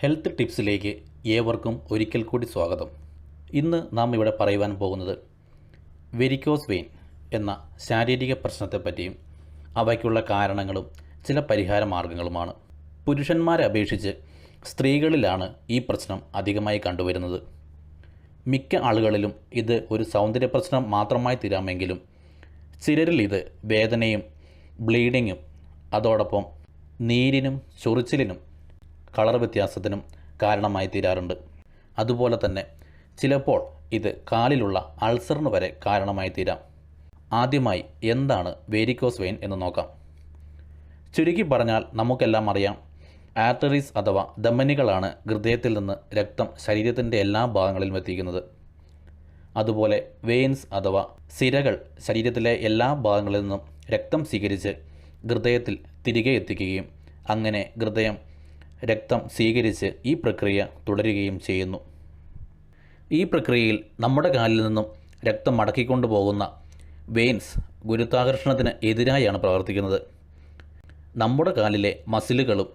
Health ടിപ്സിലേക്ക് ഏവർക്കും ഒരിക്കൽ കൂടി സ്വാഗതം. ഇന്ന് നാം ഇവിടെ പറയുവാൻ പോകുന്നത് വെരിക്കോസ് വെയിൻ എന്ന ശാരീരിക പ്രശ്നത്തെപ്പറ്റിയും അവയ്ക്കുള്ള കാരണങ്ങളും ചില പരിഹാര മാർഗങ്ങളുമാണ്. പുരുഷന്മാരെ അപേക്ഷിച്ച് സ്ത്രീകളിലാണ് ഈ പ്രശ്നം അധികമായി കണ്ടുവരുന്നത്. മിക്ക ആളുകളിലും ഇത് ഒരു സൗന്ദര്യ പ്രശ്നം മാത്രമായി തീരാമെങ്കിലും ചിലരിൽ ഇത് വേദനയും ബ്ലീഡിങ്ങും അതോടൊപ്പം നീരിനും ചൊറിച്ചിലിനും കളർ വ്യത്യാസത്തിനും കാരണമായി തീരാറുണ്ട്. അതുപോലെ തന്നെ ചിലപ്പോൾ ഇത് കാലിലുള്ള അൾസറിന് വരെ കാരണമായി തീരാം. ആദ്യമായി എന്താണ് വേരിക്കോസ് വെയിൻ എന്ന് നോക്കാം. ചുരുക്കി പറഞ്ഞാൽ നമുക്കെല്ലാം അറിയാം ആർട്ടറീസ് അഥവാ ധമനികളാണ് ഹൃദയത്തിൽ നിന്ന് രക്തം ശരീരത്തിന്റെ എല്ലാ ഭാഗങ്ങളിലും എത്തിക്കുന്നത്. അതുപോലെ വെയിൻസ് അഥവാ സിരകൾ ശരീരത്തിലെ എല്ലാ ഭാഗങ്ങളിൽ നിന്നും രക്തം സ്വീകരിച്ച് ഹൃദയത്തിൽ തിരികെ എത്തിക്കുകയും അങ്ങനെ ഹൃദയം രക്തം സ്വീകരിച്ച് ഈ പ്രക്രിയ തുടരുകയും ചെയ്യുന്നു. ഈ പ്രക്രിയയിൽ നമ്മുടെ കാലിൽ നിന്നും രക്തം മടക്കിക്കൊണ്ടു പോകുന്ന വെയിൻസ് ഗുരുത്വാകർഷണത്തിന് എതിരായാണ് പ്രവർത്തിക്കുന്നത്. നമ്മുടെ കാലിലെ മസിലുകളും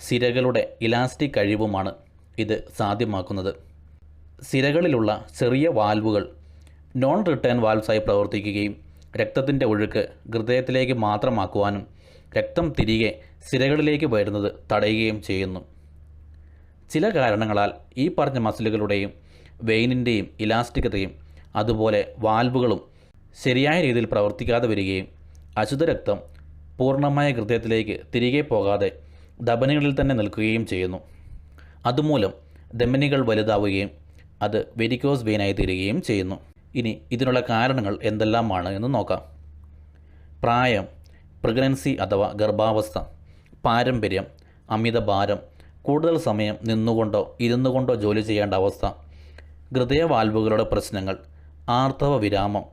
സിരകളുടെ ഇലാസ്റ്റിക് കഴിവുമാണ് ഇത് സാധ്യമാക്കുന്നത്. സിരകളിലുള്ള ചെറിയ വാൽവുകൾ നോൺ റിട്ടേൺ വാൽവ്സായി പ്രവർത്തിക്കുകയും രക്തത്തിന്റെ ഒഴുക്ക് ഹൃദയത്തിലേക്ക് മാത്രമാക്കുവാനും രക്തം തിരികെ സിരകളിലേക്ക് വരുന്നത് തടയുകയും ചെയ്യുന്നു. ചില കാരണങ്ങളാൽ ഈ പറഞ്ഞ മസിലുകളുടെയും വെയിനിന്റെയും ഇലാസ്റ്റികതയും അതുപോലെ വാൽവുകളും ശരിയായ രീതിയിൽ പ്രവർത്തിക്കാതെ വരികയും അശുദ്ധരക്തം പൂർണമായ ഹൃദയത്തിലേക്ക് തിരികെ പോകാതെ ധമനികളിൽ തന്നെ നിൽക്കുകയും ചെയ്യുന്നു. അതുമൂലം ധമനികൾ വലുതാവുകയും അത് വെരിക്കോസ് വെയിനായി തീരുകയും ചെയ്യുന്നു. ഇനി ഇതിനുള്ള കാരണങ്ങൾ എന്തെല്ലാമാണ് എന്ന് നോക്കാം. പ്രായം പ്രഗ്നൻസി അഥവാ ഗർഭാവസ്ഥ. പാരമ്പര്യം അമിത ഭാരം കൂടുതൽ സമയം നിന്നുകൊണ്ടോ ഇരുന്നുകൊണ്ടോ ജോലി ചെയ്യേണ്ട അവസ്ഥ ഹൃദയവാൽവുകളുടെ പ്രശ്നങ്ങൾ ആർത്തവ വിരാമം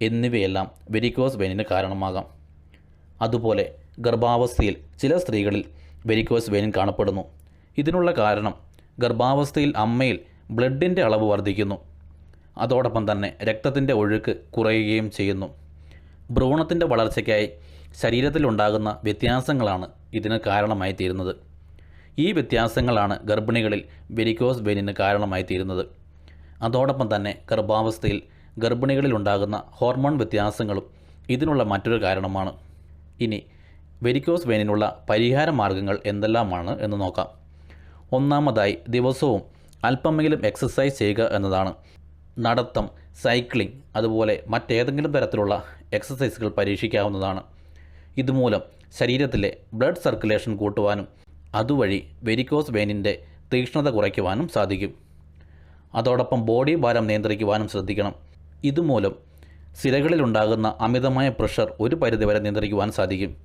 എന്നിവയെല്ലാം വെരിക്കോസ് വെയിനിന് കാരണമാകാം. അതുപോലെ ഗർഭാവസ്ഥയിൽ ചില സ്ത്രീകളിൽ വെരിക്കോസ് വെയിൻ കാണപ്പെടുന്നു. ഇതിനുള്ള കാരണം ഗർഭാവസ്ഥയിൽ അമ്മയിൽ ബ്ലഡിന്റെ അളവ് വർദ്ധിക്കുന്നു. അതോടൊപ്പം തന്നെ രക്തത്തിന്റെ ഒഴുക്ക് കുറയുകയും ചെയ്യുന്നു. ഭ്രൂണത്തിന്റെ വളർച്ചയ്ക്കായി ശരീരത്തിലുണ്ടാകുന്ന വ്യത്യാസങ്ങളാണ് ഇതിന് കാരണമായി തീരുന്നത് ഈ വ്യത്യാസങ്ങളാണ് ഗർഭിണികളിൽ വെരിക്കോസ് വെയിനിന് കാരണമായി തീരുന്നത് അതോടൊപ്പം തന്നെ ഗർഭാവസ്ഥയിൽ ഗർഭിണികളിൽ ഉണ്ടാകുന്ന ഹോർമോൺ വ്യത്യാസങ്ങളും ഇതിനുള്ള മറ്റൊരു കാരണമാണ്. ഇനി വെരിക്കോസ് വെയിനിനുള്ള പരിഹാര മാർഗങ്ങൾ എന്തെല്ലാമാണ് എന്ന് നോക്കാം. ഒന്നാമതായി ദിവസവും അല്പമെങ്കിലും എക്സസൈസ് ചെയ്യുക എന്നതാണ്. നടത്തം സൈക്ലിംഗ് അതുപോലെ മറ്റേതെങ്കിലും തരത്തിലുള്ള എക്സസൈസുകൾ പരീക്ഷിക്കാവുന്നതാണ്. ഇതുമൂലം ശരീരത്തിലെ ബ്ലഡ് സർക്കുലേഷൻ കൂട്ടുവാനും അതുവഴി വെരിക്കോസ് വെയിനിന്റെ തീക്ഷ്ണത കുറയ്ക്കുവാനും സാധിക്കും. അതോടൊപ്പം ബോഡി ഭാരം നിയന്ത്രിക്കുവാനും ശ്രദ്ധിക്കണം. ഇതുമൂലം സിരകളിലുണ്ടാകുന്ന അമിതമായ പ്രഷർ ഒരു പരിധിവരെ നിയന്ത്രിക്കുവാൻ സാധിക്കും.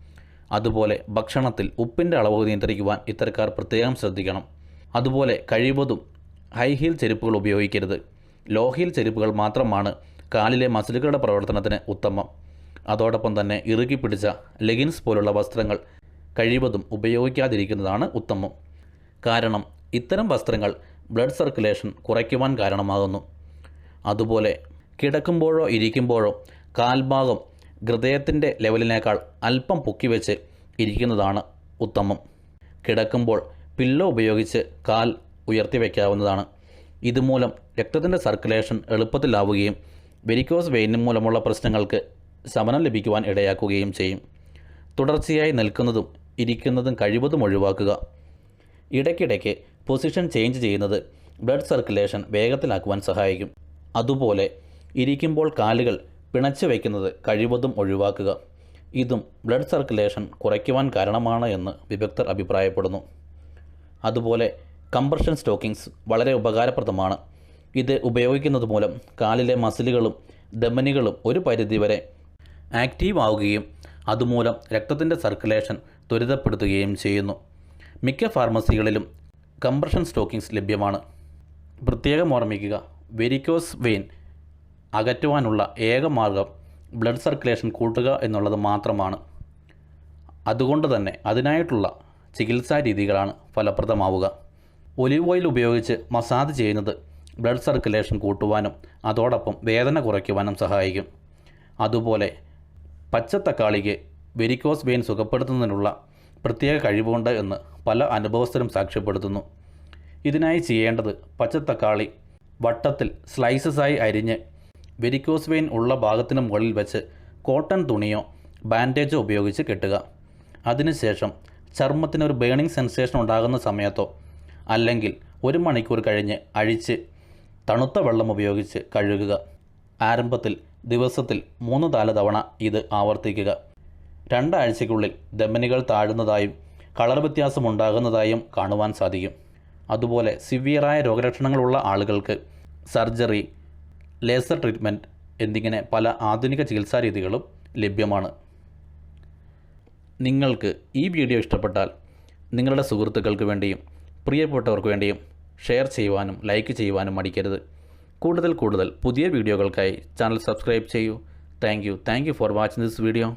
അതുപോലെ ഭക്ഷണത്തിൽ ഉപ്പിന്റെ അളവ് നിയന്ത്രിക്കുവാൻ ഇത്തരക്കാർ പ്രത്യേകം ശ്രദ്ധിക്കണം. അതുപോലെ കഴിവതും ഹൈ ഹീൽ ചെരുപ്പുകൾ ഉപയോഗിക്കരുത്. ലോ ഹീൽ ചെരുപ്പുകൾ മാത്രമാണ് കാലിലെ മസിലുകളുടെ പ്രവർത്തനത്തിന് ഉത്തമം. അതോടൊപ്പം തന്നെ ഇറുകി പിടിച്ച ലെഗിൻസ് പോലുള്ള വസ്ത്രങ്ങൾ കഴിവതും ഉപയോഗിക്കാതിരിക്കുന്നതാണ് ഉത്തമം. കാരണം ഇത്തരം വസ്ത്രങ്ങൾ ബ്ലഡ് സർക്കുലേഷൻ കുറയ്ക്കുവാൻ കാരണമാകുന്നു. അതുപോലെ കിടക്കുമ്പോഴോ ഇരിക്കുമ്പോഴോ കാൽഭാഗം ഹൃദയത്തിന്റെ ലെവലിനേക്കാൾ അല്പം പൊക്കിവെച്ച് ഇരിക്കുന്നതാണ് ഉത്തമം. കിടക്കുമ്പോൾ പില്ലോ ഉപയോഗിച്ച് കാൽ ഉയർത്തി വയ്ക്കാവുന്നതാണ് ഇതുമൂലം രക്തത്തിന്റെ സർക്കുലേഷൻ എളുപ്പത്തിലാവുകയും വെരിക്കോസ് വെയിൻ മൂലമുള്ള പ്രശ്നങ്ങൾക്ക് ശമനം ലഭിക്കുവാൻ ഇടയാക്കുകയും ചെയ്യും. തുടർച്ചയായി നിൽക്കുന്നതും ഇരിക്കുന്നതും കഴിവതും ഒഴിവാക്കുക. ഇടയ്ക്കിടയ്ക്ക് പൊസിഷൻ ചേഞ്ച് ചെയ്യുന്നത് ബ്ലഡ് സർക്കുലേഷൻ വേഗത്തിലാക്കുവാൻ സഹായിക്കും. അതുപോലെ ഇരിക്കുമ്പോൾ കാലുകൾ പിണച്ചു വയ്ക്കുന്നത് കഴിവതും ഒഴിവാക്കുക. ഇതും ബ്ലഡ് സർക്കുലേഷൻ കുറയ്ക്കുവാൻ കാരണമാണ് എന്ന് വിദഗ്ധർ അഭിപ്രായപ്പെടുന്നു. അതുപോലെ കംപ്രഷൻ സ്റ്റോക്കിങ്സ് വളരെ ഉപകാരപ്രദമാണ്. ഇത് ഉപയോഗിക്കുന്നത് മൂലം കാലിലെ മസിലുകളും ധമനികളും ഒരു പരിധിവരെ ആക്റ്റീവ് ആവുകയും അതുമൂലം രക്തത്തിന്റെ സർക്കുലേഷൻ ത്വരിതപ്പെടുത്തുകയും ചെയ്യുന്നു. മിക്ക ഫാർമസികളിലും കംപ്രഷൻ സ്റ്റോക്കിങ്സ് ലഭ്യമാണ്. പ്രത്യേകം ഓർമ്മിക്കുക വെരിക്കോസ് വെയിൻ അകറ്റുവാനുള്ള ഏക മാർഗം ബ്ലഡ് സർക്കുലേഷൻ കൂട്ടുക എന്നുള്ളത് മാത്രമാണ്. അതുകൊണ്ട് തന്നെ അതിനായിട്ടുള്ള ചികിത്സാ രീതികളാണ് ഫലപ്രദമാവുക. ഒലിവ് ഓയിൽ ഉപയോഗിച്ച് മസാജ് ചെയ്യുന്നത് ബ്ലഡ് സർക്കുലേഷൻ കൂട്ടുവാനും അതോടൊപ്പം വേദന കുറയ്ക്കുവാനും സഹായിക്കും. അതുപോലെ പച്ചത്തക്കാളിക്ക് വെരിക്കോസ് വെയിൻ സുഖപ്പെടുത്തുന്നതിനുള്ള പ്രത്യേക കഴിവുണ്ട് എന്ന് പല അനുഭവസ്ഥരും സാക്ഷ്യപ്പെടുത്തുന്നു. ഇതിനായി ചെയ്യേണ്ടത് പച്ചത്തക്കാളി വട്ടത്തിൽ സ്ലൈസസായി അരിഞ്ഞ് വെരിക്കോസ് വെയിൻ ഉള്ള ഭാഗത്തിന് മുകളിൽ വെച്ച് കോട്ടൺ തുണിയോ ബാൻഡേജോ ഉപയോഗിച്ച് കെട്ടുക. അതിനുശേഷം ചർമ്മത്തിന് ഒരു ബേണിംഗ് സെൻസേഷൻ ഉണ്ടാകുന്ന സമയത്തോ അല്ലെങ്കിൽ ഒരു മണിക്കൂർ കഴിഞ്ഞ് അഴിച്ച് തണുത്ത വെള്ളം ഉപയോഗിച്ച് കഴുകുക. ആരംഭത്തിൽ ദിവസത്തിൽ മൂന്ന് നാല് തവണ ഇത് ആവർത്തിക്കുക. രണ്ടാഴ്ചയ്ക്കുള്ളിൽ ദമ്മനികൾ താഴുന്നതായും കളർ വ്യത്യാസം ഉണ്ടാകുന്നതായും കാണുവാൻ സാധിക്കും. അതുപോലെ സിവിയറായ രോഗലക്ഷണങ്ങളുള്ള ആളുകൾക്ക് സർജറി ലേസർ ട്രീറ്റ്മെന്റ് എന്നിങ്ങനെ പല ആധുനിക ചികിത്സാരീതികളും ലഭ്യമാണ്. നിങ്ങൾക്ക് ഈ വീഡിയോ ഇഷ്ടപ്പെട്ടാൽ നിങ്ങളുടെ സുഹൃത്തുക്കൾക്ക് വേണ്ടിയും പ്രിയപ്പെട്ടവർക്ക് വേണ്ടിയും ഷെയർ ചെയ്യുവാനും ലൈക്ക് ചെയ്യുവാനും മടിക്കരുത്. കൂടുതൽ കൂടുതൽ പുതിയ വീഡിയോകൾക്കായി ചാനൽ സബ്സ്ക്രൈബ് ചെയ്യൂ. Thank you thank you for watching this video